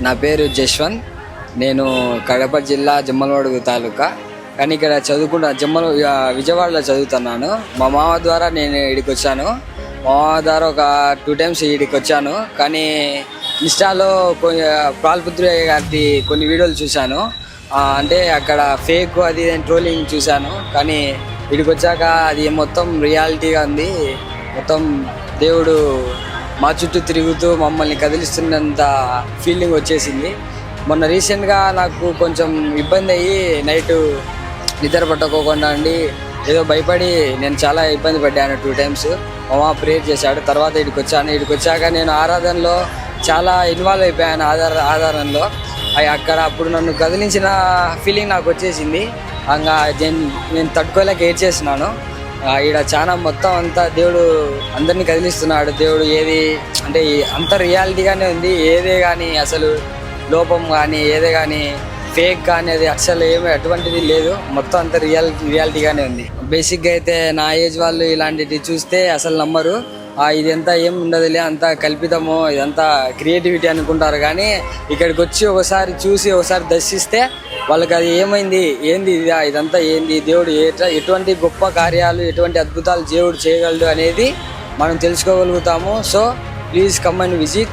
నా పేరు జశ్వంత్. నేను కడప జిల్లా జమ్మలవాడు తాలూకా. కానీ ఇక్కడ చదువుకున్న జమ్మల విజయవాడలో చదువుతున్నాను. మా మామ ద్వారా నేను ఇక్కడికి వచ్చాను. మా మామ ద్వారా ఒక టూ టైమ్స్ ఇక్కడికి వచ్చాను. కానీ ఇన్స్టాలో కొన్ని పాల్పుత్రి గారి కొన్ని వీడియోలు చూశాను. అంటే అక్కడ ఫేక్ అది ట్రోలింగ్ చూశాను. కానీ ఇక్కడికి వచ్చాక అది మొత్తం రియాలిటీగా ఉంది. మొత్తం దేవుడు మా చుట్టూ తిరుగుతూ మమ్మల్ని కదిలిస్తున్నంత ఫీలింగ్ వచ్చేసింది. మొన్న రీసెంట్గా నాకు కొంచెం ఇబ్బంది అయ్యి నైట్ నిద్ర పట్టుకోకుండా అండి ఏదో భయపడి నేను చాలా ఇబ్బంది పడ్డాను టూ టైమ్స్ మా ప్రేయర్ చేశాడు. తర్వాత ఇక్కడికి వచ్చాను. ఇక్కడికి వచ్చాక నేను ఆరాధనలో చాలా ఇన్వాల్వ్ అయిపోయాను ఆధార ఆధారంలో. అవి అక్కడ అప్పుడు నన్ను కదిలించిన ఫీలింగ్ నాకు వచ్చేసింది. ఇంకా నేను నేను తట్టుకోలేక ఏడ్ చేసినాను ఈడ చాలా మొత్తం అంతా దేవుడు అందరినీ కదిలిస్తున్నాడు. దేవుడు ఏది అంటే అంత రియాలిటీగానే ఉంది. ఏదే కానీ అసలు లోపం కానీ ఏదే కానీ ఫేక్ కానీ అది అసలు ఏమి అటువంటిది లేదు. మొత్తం అంత రియాలిటీ రియాలిటీగానే ఉంది. బేసిక్గా అయితే నా ఏజ్ వాళ్ళు ఇలాంటివి చూస్తే అసలు నమ్మరు. ఇదంతా ఏం ఉండదులే అంతా కల్పితము ఇదంతా క్రియేటివిటీ అనుకుంటారు. కానీ ఇక్కడికి వచ్చి ఒకసారి చూసి ఒకసారి దర్శిస్తే వాళ్ళకి అది ఏమైంది ఏంది ఇది ఇదంతా ఏంది దేవుడు ఎట్లా ఎటువంటి గొప్ప కార్యాలు ఎటువంటి అద్భుతాలు దేవుడు చేయగలడు అనేది మనం తెలుసుకోగలుగుతాము. So please come and visit